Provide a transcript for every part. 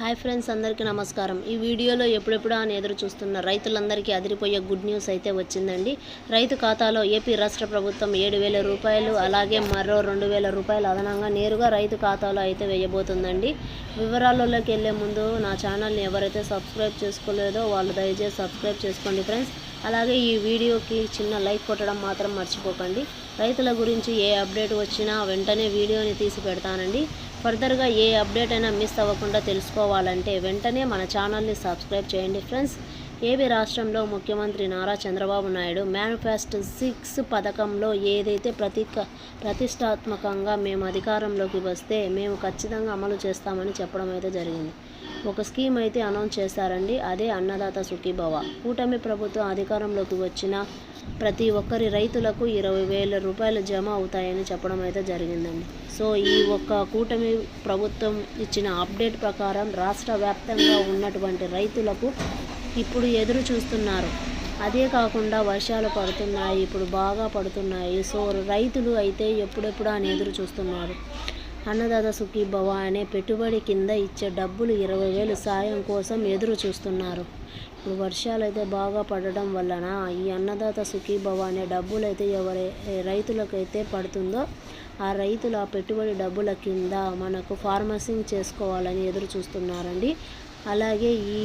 Hi friends అందరికీ నమస్కారం. ఈ వీడియోలో ఎప్పుడెప్పుడు అని ఎదురు చూస్తున్న రైతులందరికీ అదిరిపోయే గుడ్ న్యూస్ అయితే వచ్చిందండి. రైతు ఖాతాలో ఏపీ రాష్ట్ర ప్రభుత్వం ఏడు వేల రూపాయలు అలాగే మరో రెండు వేల రూపాయలు అదనంగా నేరుగా రైతు ఖాతాలో అయితే వేయబోతుందండి. వివరాలలోకి వెళ్ళే ముందు నా ఛానల్ని ఎవరైతే సబ్స్క్రైబ్ చేసుకోలేదో వాళ్ళు దయచేసి సబ్స్క్రైబ్ చేసుకోండి ఫ్రెండ్స్. అలాగే ఈ వీడియోకి చిన్న లైక్ కొట్టడం మాత్రం మర్చిపోకండి. రైతుల గురించి ఏ అప్డేట్ వచ్చినా వెంటనే వీడియోని తీసి పెడతానండి. ఫర్దర్గా ఏ అప్డేట్ అయినా మిస్ అవ్వకుండా తెలుసుకోవాలంటే వెంటనే మన ఛానల్ని సబ్స్క్రైబ్ చేయండి ఫ్రెండ్స్. ఏపీ రాష్ట్రంలో ముఖ్యమంత్రి నారా చంద్రబాబు నాయుడు మేనిఫెస్టో సిక్స్ పథకంలో ఏదైతే ప్రతిక ప్రతిష్టాత్మకంగా మేము అధికారంలోకి వస్తే మేము ఖచ్చితంగా అమలు చేస్తామని చెప్పడం అయితే జరిగింది. ఒక స్కీమ్ అయితే అనౌన్స్ చేశారండి. అదే అన్నదాత సుఖీభవ. కూటమి ప్రభుత్వం అధికారంలోకి వచ్చిన ప్రతి ఒక్కరి రైతులకు ఇరవై వేల రూపాయలు జమ అవుతాయని చెప్పడం అయితే జరిగిందండి. సో ఈ ఒక్క కూటమి ప్రభుత్వం ఇచ్చిన అప్డేట్ ప్రకారం రాష్ట్ర వ్యాప్తంగా ఉన్నటువంటి రైతులకు ఇప్పుడు ఎదురు చూస్తున్నారు. అదే కాకుండా వర్షాలు పడుతున్నాయి ఇప్పుడు బాగా పడుతున్నాయి. సో రైతులు అయితే ఎప్పుడెప్పుడు అని ఎదురు చూస్తున్నారు. అన్నదాత సుఖీభవ అనే పెట్టుబడి కింద ఇచ్చే డబ్బులు ఇరవై వేలు సాయం కోసం ఎదురు చూస్తున్నారు. ఇప్పుడు వర్షాలు అయితే బాగా పడడం వలన ఈ అన్నదాత సుఖీభవ అనే డబ్బులు అయితే ఎవరి రైతులకైతే పడుతుందో ఆ రైతులు ఆ పెట్టుబడి డబ్బుల కింద మనకు ఫార్మసింగ్ చేసుకోవాలని ఎదురు చూస్తున్నారండి. అలాగే ఈ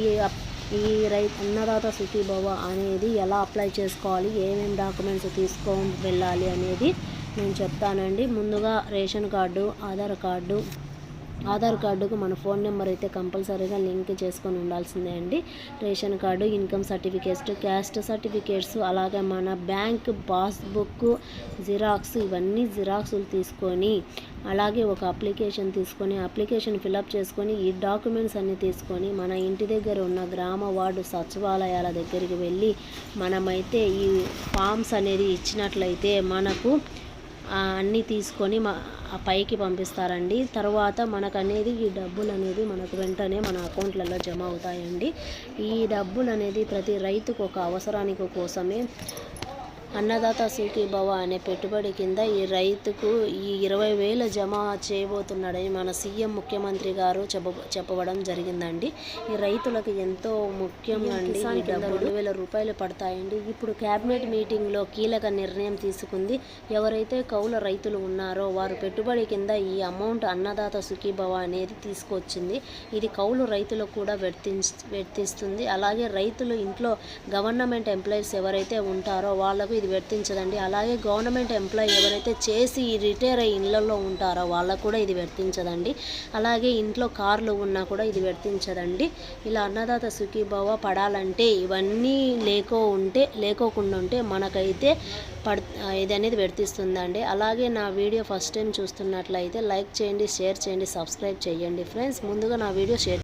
ఈ రై అన్నదాత సుఖీభవ అనేది ఎలా అప్లై చేసుకోవాలి ఏమేమి డాక్యుమెంట్స్ తీసుకొని వెళ్ళాలి అనేది నేను చెప్తానండి. ముందుగా ration card Aadhaar card Aadhaar కార్డుకు మన ఫోన్ నెంబర్ అయితే కంపల్సరీగా లింక్ చేసుకొని ఉండాల్సిందే అండి. Ration card income certificates caste certificates అలాగే మన బ్యాంక్ పాస్బుక్ జిరాక్స్ ఇవన్నీ జిరాక్సులు తీసుకొని అలాగే ఒక అప్లికేషన్ తీసుకొని అప్లికేషన్ ఫిలప్ చేసుకొని ఈ డాక్యుమెంట్స్ అన్నీ తీసుకొని మన ఇంటి దగ్గర ఉన్న గ్రామ వార్డు సచివాలయాల దగ్గరికి వెళ్ళి మనమైతే ఈ ఫామ్స్ అనేది ఇచ్చినట్లయితే మనకు అన్నీ తీసుకొని మా పైకి పంపిస్తారండి. తర్వాత మనకు అనేది ఈ డబ్బులు అనేది మనకు వెంటనే మన అకౌంట్లలో జమ అవుతాయండి. ఈ డబ్బులు అనేది ప్రతి రైతుకు ఒక అవసరానికి కోసమే అన్నదాత సుఖీభవ అనే పెట్టుబడి కింద ఈ రైతుకు ఈ ఇరవై వేల జమ చేయబోతున్నాడని మన సీఎం ముఖ్యమంత్రి గారు చెప్ప చెప్పడం జరిగిందండి. ఈ రైతులకు ఎంతో ముఖ్యంగా అండి. రెండు వేల రూపాయలు పడతాయండి. ఇప్పుడు క్యాబినెట్ మీటింగ్లో కీలక నిర్ణయం తీసుకుంది. ఎవరైతే కౌల రైతులు ఉన్నారో వారు పెట్టుబడి కింద ఈ అమౌంట్ అన్నదాత సుఖీభవ అనేది తీసుకొచ్చింది. ఇది కౌలు రైతులకు కూడా వర్తి వర్తిస్తుంది. అలాగే రైతులు ఇంట్లో గవర్నమెంట్ ఎంప్లాయీస్ ఎవరైతే ఉంటారో వాళ్ళకు ఇది వర్తించదండి. అలాగే గవర్నమెంట్ ఎంప్లాయీ ఎవరైతే చేసి రిటైర్ అయ్యి ఇళ్ళలో ఉంటారో వాళ్ళకు కూడా ఇది వర్తించదండి. అలాగే ఇంట్లో కార్లు ఉన్నా కూడా ఇది వర్తించదండి. ఇలా అన్నదాత సుఖీభావ పడాలంటే ఇవన్నీ లేకో ఉంటే లేకోకుండా ఉంటే మనకైతే పడ్ ఇది అనేది వర్తిస్తుందండి. అలాగే నా వీడియో ఫస్ట్ టైం చూస్తున్నట్లయితే లైక్ చేయండి షేర్ చేయండి సబ్స్క్రైబ్ చేయండి. ఫ్రెండ్స్ ముందుగా నా వీడియో షేర్